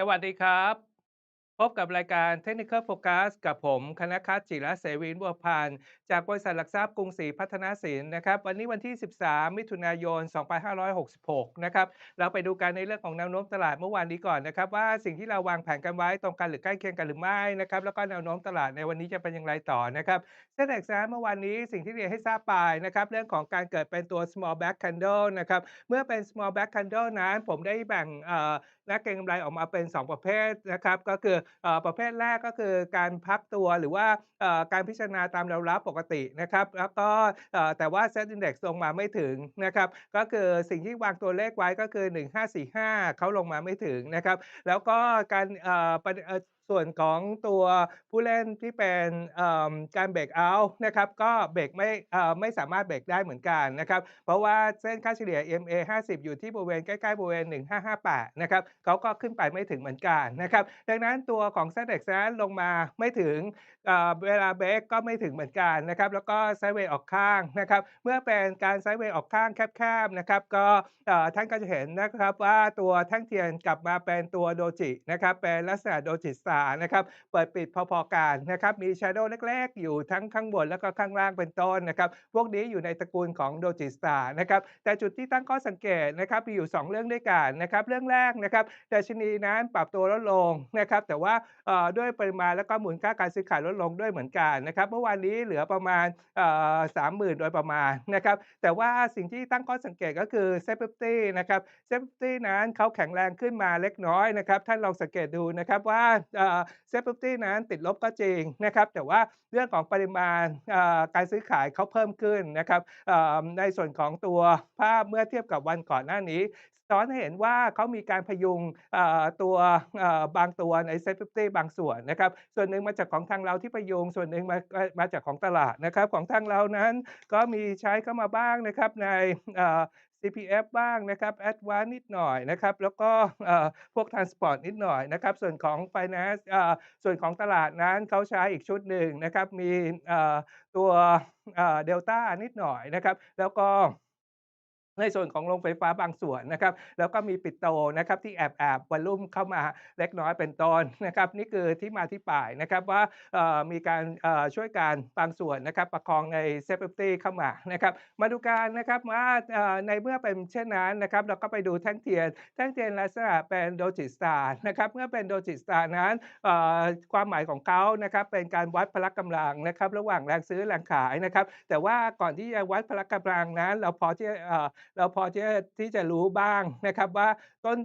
สวัสดีครับ พบกับรายการ Technical Focus กับผมคณคัตจิระเสวีนบัวพันธ์จากบริษัทหลักทรัพย์กรุงศรีพัฒนาสินนะครับ วันนี้วันที่ 13 มิถุนายน 2566 นะครับ เราไปดูกันในเรื่องของแนวโน้มตลาดเมื่อวานนี้ก่อนนะครับ ว่าสิ่งที่เราวางแผนกันไว้ตรงกันหรือใกล้เคียงกันหรือไม่นะครับ แล้วก็แนวโน้มตลาดในวันนี้จะเป็นอย่างไรต่อนะครับเส้นแอกซเมื่อวานนี้สิ่งที่เรียนให้ทราบไปนะครับเรื่องของการเกิดเป็นตัว small back candle นะครับเมื่อเป็น small back candle นั้นผมได้แบ่งนักเก็งกำไรออกมาเป็น 2 ประเภทนะครับก็คือประเภทแรกก็คือการพักตัวหรือว่าการพิจารณาตามแนวรับปกตินะครับ แล้วก็แต่ว่า Set Index ลงมาไม่ถึงนะครับ ก็คือสิ่งที่วางตัวเลขไว้ก็คือ 1545 เขาลงมาไม่ถึงนะครับ แล้วก็การ ส่วนของตัวผู้เล่นที่เป็นการเบรกเอาท์นะครับก็เบรกไม่ไม่สามารถเบรกได้เหมือนกันนะครับเพราะว่าเส้นค่าเฉลี่ย MA 50 อยู่ที่บริเวณใกล้ๆบริเวณ 1558 นะครับเขาก็ขึ้นไปไม่ถึงเหมือนกันนะครับดังนั้นตัวของเส้นเด็กนั้นลงมาไม่ถึงเวลาเบรกก็ไม่ถึงเหมือนกันนะครับแล้วก็ไซด์เวย์ออกข้างนะครับเมื่อเป็นการไซด์เวย์ออกข้างแคบๆนะครับก็ท่านก็จะเห็นนะครับว่าตัวแท่งเทียนกลับมาเป็นตัวโดจินะครับเป็นลักษณะโดจิสตานะครับเปิดปิดพอๆกันนะครับมีชโดว์เล็กๆ อยู่ทั้งข้างบนแล้วก็ข้างล่างเป็นต้นนะครับพวกนี้อยู่ในตระกูลของโดจิสตานะครับแต่จุดที่ตั้งข้อสังเกตนะครับมีอยู่ 2 เรื่องด้วยกันนะครับเรื่องแรกนะครับดัชนีนั้นปรับตัวลดลงนะครับแต่ว่าด้วยปริมาณแล้วก็มูลค่าการซื้อขายลดลงด้วยเหมือนกันนะครับเมื่อวานนี้เหลือประมาณสามหมื่นโดยประมาณนะครับแต่ว่าสิ่งที่ตั้งข้อสังเกตก็คือเซฟตี้นะครับเซฟตี้นั้นเขาแข็งแรงขึ้นมาเล็กน้อยนะครับท่านลองสังเกตดูนะครับว่าเซฟตี้นั้นติดลบก็จริงนะครับแต่ว่าเรื่องของปริมาณการซื้อขายเขาเพิ่มขึ้นนะครับในส่วนของตัวภาพเมื่อเทียบกับวันก่อนหน้านี้ซ้อนเห็นว่าเขามีการพยุงตัวบางตัวในเซ็ตฟิฟตี้บางส่วนนะครับส่วนหนึ่งมาจากของทางเราที่พยุงส่วนหนึ่งมามาจากของตลาดนะครับของทางเรานั้นก็มีใช้เข้ามาบ้างนะครับใน CPF บ้างนะครับ Advance นิดหน่อยนะครับ แล้วก็พวก Transport นิดหน่อยนะครับ ส่วนของ Finance ส่วนของตลาดนั้นเขาใช้อีกชุดหนึ่งนะครับ มีตัวเดลต้านิดหน่อยนะครับ แล้วก็ ในส่วนของโรงไฟฟ้าบางส่วนนะครับ แล้วก็มีปิดโตนะครับที่แอบแอบวอลลุ่มเข้ามาเล็กน้อยเป็นต้นนะครับ นี่คือที่มาที่ไปนะครับว่ามีการช่วยการบางส่วนนะครับ ประคองในเซฟตี้เข้ามานะครับ มาดูการนะครับว่าในเมื่อเป็นเช่นนั้นนะครับ เราก็ไปดูแท่งเทียน แท่งเทียนลักษณะเป็นโดจิสตาร์นะครับ เมื่อเป็นโดจิสตาร์นั้นความหมายของเขานะครับเป็นการวัดพละกำลังนะครับ ระหว่างแรงซื้อแรงขายนะครับ แต่ว่าก่อนที่จะวัดพละกำลังนั้น เราพอที่เราพอที่ที่จะรู้บ้างนะครับว่าต้น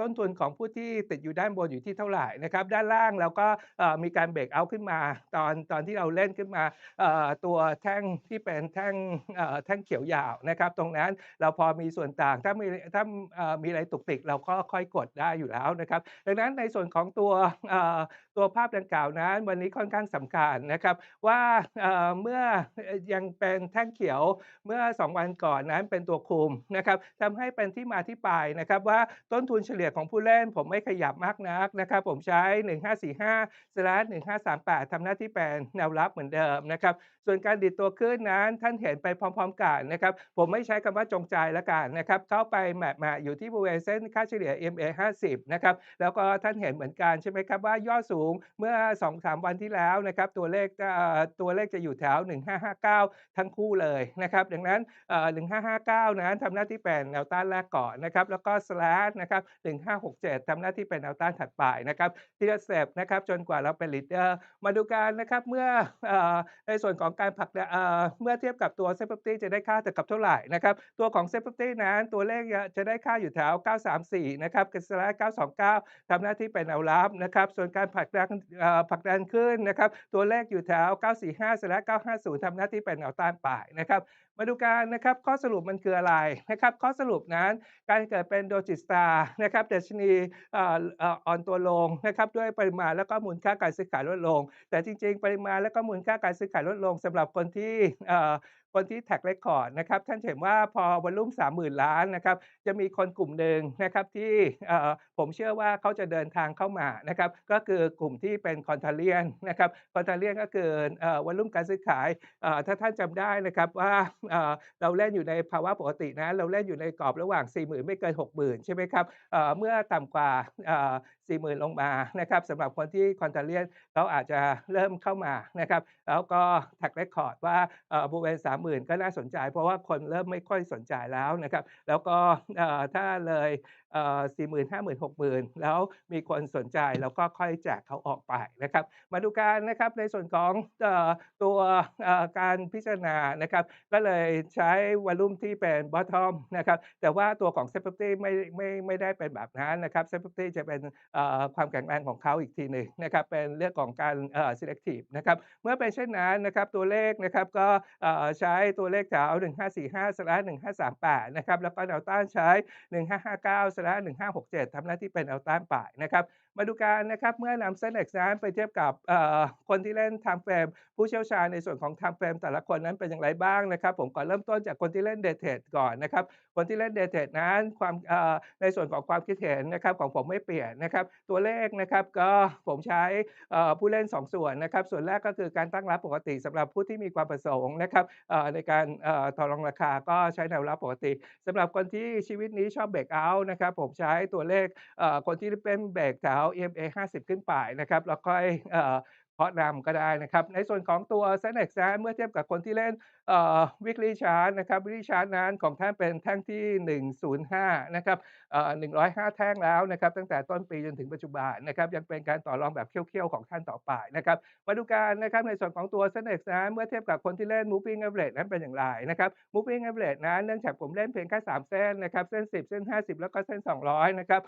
ต้นทุนของผู้ที่ติดอยู่ด้านบนอยู่ที่เท่าไหร่นะครับด้านล่างเราก็มีการเบรกเอาขึ้นมาตอนตอนที่เราเล่นขึ้นมาตัวแท่งที่เป็นแท่งแท่งเขียวยาวนะครับตรงนั้นเราพอมีส่วนต่างถ้ามีถ้ามีอะไรตุกติกเราก็ค่อยกดได้อยู่แล้วนะครับดังนั้นในส่วนของตัวตัวภาพดังกล่าวนั้น วันนี้ค่อนข้างสำคัญนะครับว่าเมื่อยังเป็นแท่งเขียวเมื่อ 2 วันก่อนนั้นเป็นตัวคุมนะครับทำให้เป็นที่มาที่ไปนะครับว่าต้นทุนเฉลี่ยของผู้เล่น ผมไม่ขยับมากนักนะครับผมใช้ 1545 1538ทำหน้าที่เป็นแนวรับเหมือนเดิมนะครับ ส่วนการดิดตัวขึ้นนั้นท่านเห็นไปพร้อม ๆ กันนะครับ ผมไม่ใช้คำว่าจงใจละกันนะครับ เข้าไปแมปมาอยู่ที่บริเวณเส้นค่าเฉลี่ย MA 50นะครับ แล้วก็ท่านเห็นเหมือนกันใช่ไหมครับว่าย่อสูงเมื่อ 2-3 วันที่แล้วนะครับตัวเลขตัวเลขจะอยู่แถว 1559 ทั้งคู่เลยนะครับ ดังนั้น 1559 นั้นทำหน้าที่เป็นแนวต้านแรกก่อนนะครับ แล้วก็ slash นะครับ 1567 ทำหน้าที่เป็นแนวต้านถัดไปนะครับทีละสเต็ปนะครับจนกว่าเราเป็นลีดเดอร์มาดูกันนะครับเมื่อในส่วนของการผลักเมื่อเทียบกับตัวเซฟตี้จะได้ค่าแต่กับเท่าไหร่นะครับตัวของเซฟตี้นั้นตัวเลขจะได้ค่าอยู่แถว 934 นะครับกับ slash 929ทำหน้าที่เป็นแนวรับนะครับส่วนการผลักดันผลักดันขึ้นนะครับตัวเลขอยู่แถว 945และ950ทำหน้าที่เป็นแนวต้านป่ายนะครับมาดูกันนะครับข้อสรุปมันคืออะไรนะครับข้อสรุปนั้นการเกิดเป็นโดจิสตานะครับเดชนีอ่อนตัวลงนะครับด้วยปริมาณแล้วก็มูลค่าการซื้อขายลดลง แต่จริง ๆ ปริมาณและก็มูลค่าการซื้อขายลดลงสำหรับคนที่คนที่แท็กเรคคอร์ดนะครับท่านเห็นว่าพอวอลุ่ม30,000 ล้านนะครับจะมีคนกลุ่มหนึ่งนะครับที่ผมเชื่อว่าเขาจะเดินทางเข้ามานะครับก็คือกลุ่มที่เป็นคอนเทเลียนนะครับคอนเทเลียนก็คือวอลุ่มการซื้อขายถ้าท่านจำได้นะครับว่าเราเล่นอยู่ในภาวะปกตินะเราเล่นอยู่ในกรอบระหว่าง 40,000 ไม่เกิน 60,000 ใช่ไหมครับเมื่อต่ำกว่า40,000 ลงมานะครับสำหรับคนที่ Contrarian เขาอาจจะเริ่มเข้ามานะครับแล้วก็ track record ว่าบริเวณหมื่นก็น่าสนใจ เพราะว่าคนเริ่มไม่ค่อยสนใจแล้วนะครับ แล้วก็ถ้าเลยเอ่อ40,000 50,000 60,000แล้วมีคนสนใจเราก็ค่อยแจกเขาออกไปนะครับ มาดูกันนะครับในส่วนของตัวการพิจารณานะครับ ก็เลยใช้วอลลุ่มที่เป็น bottom นะครับแต่ว่าตัวของ Safety ไม่ไม่ไม่ได้เป็นแบบนั้นนะครับ Safety จะเป็นความแข็งแรงของเขาอีกทีหนึ่งนะครับเป็นเรื่องของการเอ่อ selective นะครับเมื่อเป็นเช่นนั้นนะครับตัวเลขนะครับก็ใช้ตัวเลขแถว1545/1538นะครับแล้วก็แนวต้านใช้1559/1567 ทำหน้าที่เป็นแนวต้านป่ายนะครับ มาดูกันนะครับเมื่อนำ Senex นั้นไปเทียบกับคนที่เล่น Time Frame ผู้เชี่ยวชาญในส่วนของ Time Frame แต่ละคนนั้นเป็นอย่างไรบ้างนะครับ ผมขอนเริ่มต้นจากคนที่เล่น Day Trade ก่อนนะครับคนที่เล่น Day Trade นั้นความในส่วนของความคิดเห็นนะครับของผมไม่เปลี่ยนนะครับ ตัวเลขนะครับก็ผมใช้ผู้เล่น 2 ส่วนนะครับ ส่วนแรกก็คือการตั้งรับปกติสำหรับผู้ที่มีความประสงค์นะครับในการเอ่อต่อรองราคาก็ใช้แนวรับปกติสำหรับคนที่ชีวิตนี้ชอบ Break Out นะครับผมใช้ตัวเลขคนที่เป็นเบรกแถว EMA 50 ขึ้นไปนะครับแล้วค่อยเอ่อเพาะนำก็ได้นะครับ ในส่วนของตัว Senex นะเมื่อเทียบกับคนที่เล่น เอ่อ weekly chart นะครับ weekly chart นั้นของท่านเป็นแท่งที่ 105 นะครับเอ่อ105แท่งแล้วนะครับตั้งแต่ต้นปีจนถึงปัจจุบันนะครับยังเป็นการต่อรองแบบเคี่ยวๆ ของท่านต่อไปนะครับมาดูกันนะครับในส่วนของตัว Senex นะเมื่อเทียบกับคนที่เล่น moving average นั้นเป็นอย่างไรนะครับ moving average นั้นเนื่องจากผมเล่นเพียงแค่3เส้นนะครับเส้น 10 เส้น 50 แล้วก็เส้น 200 นะครับ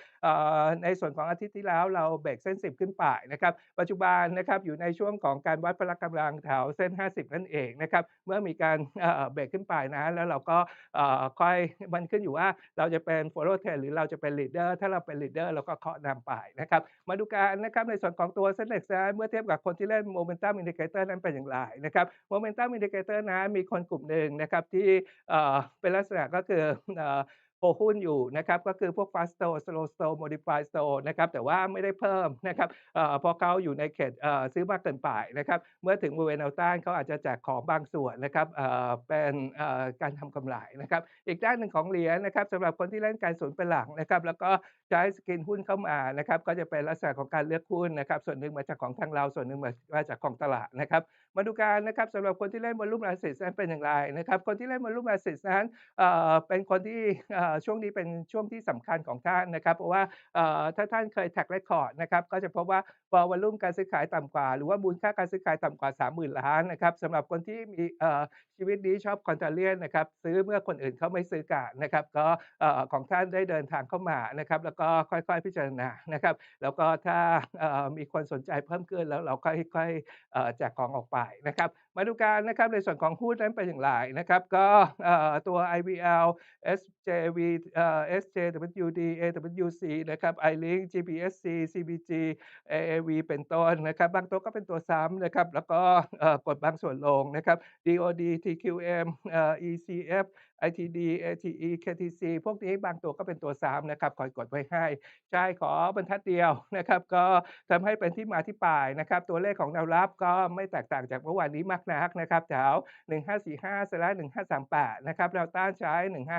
ในส่วนของอาทิตย์ที่แล้วเราเบรกเส้น 10 ขึ้นไปนะครับปัจจุบันนะครับอยู่ในช่วงของการวัดพละกำลังแถวเส้น 50 นั่นเองนะครับเมื่อมีการเอ่อเบรกขึ้นไปนะแล้วเราก็ค่อยมันขึ้นอยู่ว่าเราจะเป็น follow trend หรือเราจะเป็น leader ถ้าเราเป็น leader เราก็เคาะนำไปนะครับมาดูกันนะครับในส่วนของตัว Senex นะเมื่อเทียบกับคนที่เล่น momentum indicator นั้นเป็นอย่างไรนะครับ momentum indicator นั้นมีคนกลุ่มหนึ่งนะครับที่เป็นลักษณะก็คืออ หุ้นอยู่นะครับ ก็คือพวก fast slow slow slow modify slow นะครับ แต่ว่าไม่ได้เพิ่มนะครับเอ่อเพราะเขาอยู่ในเขตซื้อมากเกินไปนะครับ เมื่อถึงบริเวณแนวต้านเขาอาจจะแจกของบางส่วนนะครับเป็นการทำกำไรนะครับ อีกด้านหนึ่งของเหรียญนะครับสำหรับคนที่เล่นการสวนเป็นหลักนะครับ แล้วก็ ใช้สกินหุ้นเข้ามานะครับก็จะเป็นลักษณะของการเลือกหุ้นนะครับส่วนหนึ่งมาจากของทางเราส่วนหนึ่งมาจากของตลาดนะครับมาดูกันนะครับสำหรับคนที่เล่น volume assets นั้นเป็นอย่างไรนะครับคนที่เล่น volume assets นั้นเอ่อเป็นคนที่ช่วงนี้เป็นช่วงที่สำคัญของท่านนะครับเพราะว่าเอ่อถ้าท่านเคย track record นะครับก็จะพบว่าพอ volume การซื้อขายต่ำกว่า หรือว่ามูลค่าการซื้อขายต่ำกว่า 30,000 ล้านนะครับสำหรับคนที่มีเอ่อชีวิตนี้ชอบ Contrarian นะครับซื้อเมื่อคนอื่นเขาไม่ซื้อกันนะครับก็เอ่อของท่านได้เดินทางเข้ามานะครับแล้วก็ค่อยๆพิจารณานะครับ แล้วก็ถ้ามีคนสนใจเพิ่มขึ้นแล้วเราค่อยๆแจกของออกไปนะครับมาดูกันนะครับในส่วนของหุ้นนั้นเป็นอย่างไรนะครับก็ตัว IVL SJV SJWD AWC นะครับ iLink GPSC CBG AAV เป็นต้นนะครับบางตัวก็เป็นตัวซ้ำนะครับแล้วก็กดบางส่วนลงนะครับ DOD TQM ECF ITD ATE KTC พวกนี้บางตัวก็เป็นตัวซ้ำนะครับคอยกดไว้ให้ ใช่ขอบรรทัดเดียวนะครับก็ทำให้เป็นที่มาที่ไปนะครับตัวเลขของแนวรับก็ไม่แตกต่างจากเมื่อวานนี้มากนักนะครับแถว 1545สละ1538 นะครับแนวต้านใช้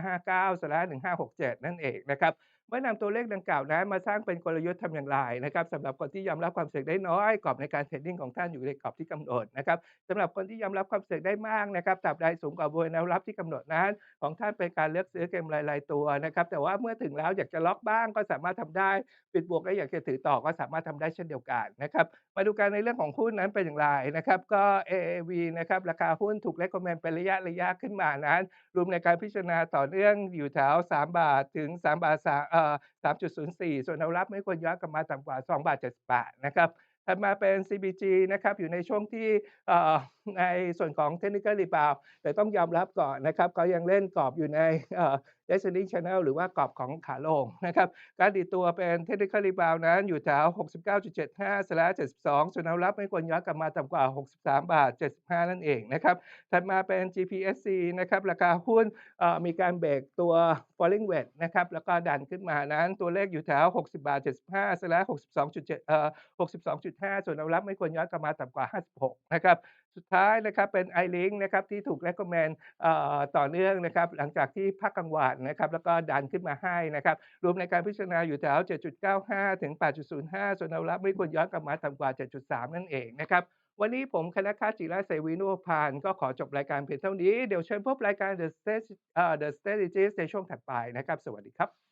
1559สละ1567 นั่นเองนะครับ เมื่อนำตัวเลขดังกล่าวนั้นมาสร้างเป็นกลยุทธ์ทำอย่างไรนะครับสำหรับคนที่ยอมรับความเสี่ยงได้น้อยกรอบในการเทรดดิ้งของท่านอยู่ในกรอบที่กำหนดนะครับสำหรับคนที่ยอมรับความเสี่ยงได้มากนะครับตราบใดสูงกว่าบริเวณแนวรับที่กำหนดนั้น ของท่านเป็นการเลือกซื้อเกมราย ๆ ตัวนะครับแต่ว่าเมื่อถึงแล้วอยากจะล็อกบ้างก็สามารถทำได้ปิดบวกแล้วอยากจะถือต่อก็สามารถทำได้เช่นเดียวกันนะครับมาดูกันในเรื่องของหุ้นนั้นเป็นอย่างไรนะครับก็ AAV นะครับราคาหุ้นถูก recommend เป็นระยะๆขึ้นมานั้น รวมในการพิจารณาต่อเนื่องอยู่แถว3บาทถึง3บาทสาเอ่3.04 ส่วนแนวรับไม่ควรย้อนกลับมาต่ำกว่า 2 บาท 78 นะครับ ถัดมาเป็น CBG นะครับอยู่ในช่วงที่ในส่วนของ Technical Rebound แต่ต้องยอมรับก่อนนะครับเขายังเล่นกรอบอยู่ในเอ่อ Descending Channel หรือว่ากรอบของขาลงนะครับการดีตัวเป็น Technical Rebound นั้นอยู่แถว 69.75สละ72 ส่วนแนวรับไม่ควรย้อนกลับมาต่ำกว่า 63 บาท 75 นั่นเองนะครับถัดมาเป็น GPSC นะครับราคาหุ้นมีการเบรกตัว falling wedge นะครับแล้วก็ดันขึ้นมานั้นตัวเลขอยู่แถว 60 บาท 75สละ62.7เอ่อ62.5ส่วนแนวรับไม่ควรย้อนกลับมาต่ำกว่า 56 นะครับ สุดท้ายนะครับเป็น iLink นะครับที่ถูก recommend ต่อเนื่องนะครับหลังจากที่พักกลางวันนะครับแล้วก็ดันขึ้นมาให้นะครับรวมในการพิจารณาอยู่แถว 7.95 ถึง 8.05 ส่วนแนวรับไม่ควรย้อนกลับมาต่ำกว่า 7.3 นั่นเองนะครับวันนี้ผมคณะค้าจิระเสวีนุพพานก็ขอจบรายการเพียงเท่านี้ เดี๋ยวเชิญพบรายการ The State เอ่อ The Strategist ในช่วงถัดไปนะครับ สวัสดีครับ